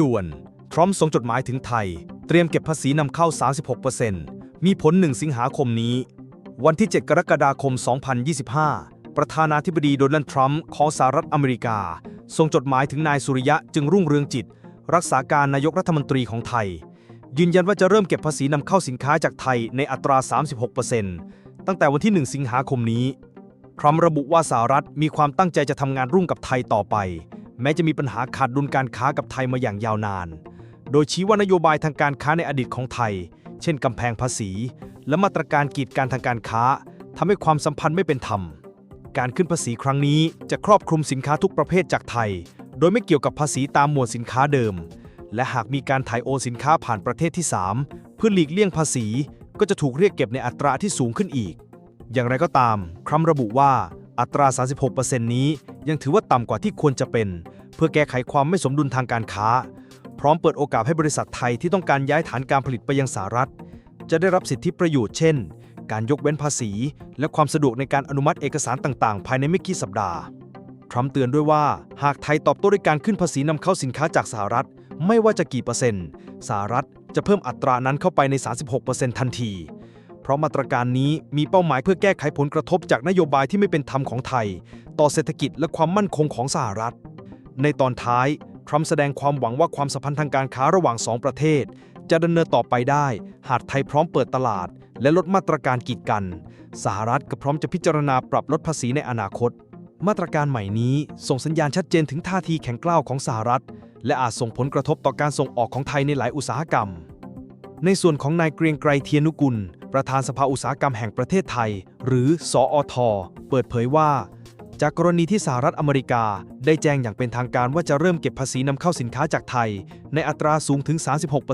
ด่วน ทรัมป์ส่งจดหมายถึงไทย เตรียมเก็บภาษีนำเข้า 36%มีผล 1 สิงหาคมนี้ วันที่ 7 กรกฎาคม 2025 ประธานาธิบดีโดนัลด์ทรัมป์ของสหรัฐอเมริกา ส่งจดหมายถึงนายสุริยะจึงรุ่งเรืองจิต รักษาการนายกรัฐมนตรีของไทย ยืนยันว่าจะเริ่มเก็บภาษีนำเข้าสินค้าจากไทยในอัตรา 36%ตั้งแต่วันที่ 1 สิงหาคมนี้ทรัมป์ระบุว่าสหรัฐมีความตั้งใจจะทำงานร่วมกับไทยต่อไป แม้จะมีปัญหาขาดดุลการค้ากับไทยมาอย่างยาวนาน โดยชี้ว่านโยบายทางการค้าในอดีตของไทย เช่นกำแพงภาษี และมาตรการกีดการทางการค้าทำให้ความสัมพันธ์ไม่เป็นธรรม การขึ้นภาษีครั้งนี้จะครอบคลุมสินค้าทุกประเภทจากไทย โดยไม่เกี่ยวกับภาษีตามหมวดสินค้าเดิม และหากมีการถ่ายโอนสินค้าผ่านประเทศที่ 3 เพื่อหลีกเลี่ยงภาษี ก็จะถูกเรียกเก็บในอัตราที่สูงขึ้นอีก อย่างไรก็ตามครัมระบุว่า อัตรา 36%นี้ยังถือว่าต่ำกว่าที่ควรจะเป็น เพื่อแก้ไขความไม่สมดุลทางการค้า พร้อมเปิดโอกาสให้บริษัทไทยที่ต้องการย้ายฐานการผลิตไปยังสหรัฐ จะได้รับสิทธิประโยชน์เช่น การยกเว้นภาษี และความสะดวกในการอนุมัติเอกสารต่าง ๆ ภายในไม่กี่สัปดาห์ ทรัมป์เตือนด้วยว่าหากไทยตอบโต้ด้วยการขึ้นภาษีนำเข้าสินค้าจากสหรัฐ ไม่ว่าจะกี่เปอร์เซ็นต์สหรัฐจะเพิ่มอัตรานั้นเข้าไปใน 36%ทันที เพราะมาตรการนี้มีเป้าหมายเพื่อแก้ไขผลกระทบจากนโยบายที่ไม่เป็นธรรมของไทย ต่อเศรษฐกิจและความมั่นคงของสหรัฐ ในตอนท้าย ทรัมป์แสดงความหวังว่าความสัมพันธ์ทางการค้าระหว่างสองประเทศ จะดำเนินต่อไปได้ หากไทยพร้อมเปิดตลาด และลดมาตรการกีดกัน สหรัฐก็พร้อมจะพิจารณาปรับลดภาษีในอนาคต มาตรการใหม่นี้ส่งสัญญาณชัดเจนถึงท่าทีแข็งกร้าวของสหรัฐ และอาจส่งผลกระทบต่อการส่งออกของไทยในหลายอุตสาหกรรม ในส่วนของนายเกรียงไกรเทียนุกุล ประธานสภาอุตสาหกรรมแห่งประเทศไทย หรือสออท เปิดเผยว่า จากกรณีที่สหรัฐอเมริกา ได้แจ้งอย่างเป็นทางการว่าจะเริ่มเก็บภาษีนำเข้าสินค้าจากไทย ในอัตราสูงถึง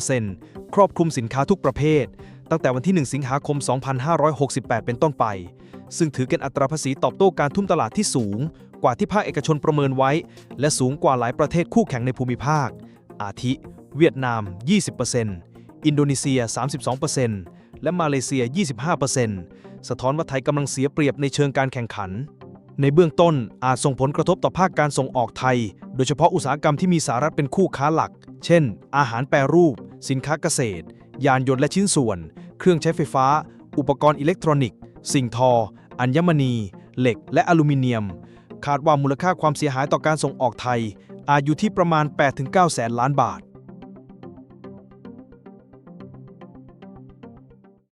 36%ครอบคลุมสินค้าทุกประเภท ตั้งแต่วันที่ 1 สิงหาคม 2568 เป็นต้นไป ซึ่งถือเป็นอัตราภาษีตอบโต้การทุ่มตลาดที่สูง กว่าที่ภาคเอกชนประเมินไว้ และสูงกว่าหลายประเทศคู่แข่งในภูมิภาค อาทิ เวียดนาม 20%อินโดนีเซีย 32% และมาเลเซีย 25%สะท้อนว่าไทยกำลังเสียเปรียบในเชิงการแข่งขัน ในเบื้องต้นอาจส่งผลกระทบต่อภาคการส่งออกไทย โดยเฉพาะอุตสาหกรรมที่มีสหรัฐเป็นคู่ค้าหลัก เช่น อาหารแปรรูป สินค้าเกษตร ยานยนต์และชิ้นส่วน เครื่องใช้ไฟฟ้า อุปกรณ์อิเล็กทรอนิกส์ สิ่งทอ อัญมณี เหล็ก และอลูมิเนียม คาดว่ามูลค่าความเสียหายต่อการส่งออกไทย อาจอยู่ที่ประมาณ 8-9 แสนล้านบาท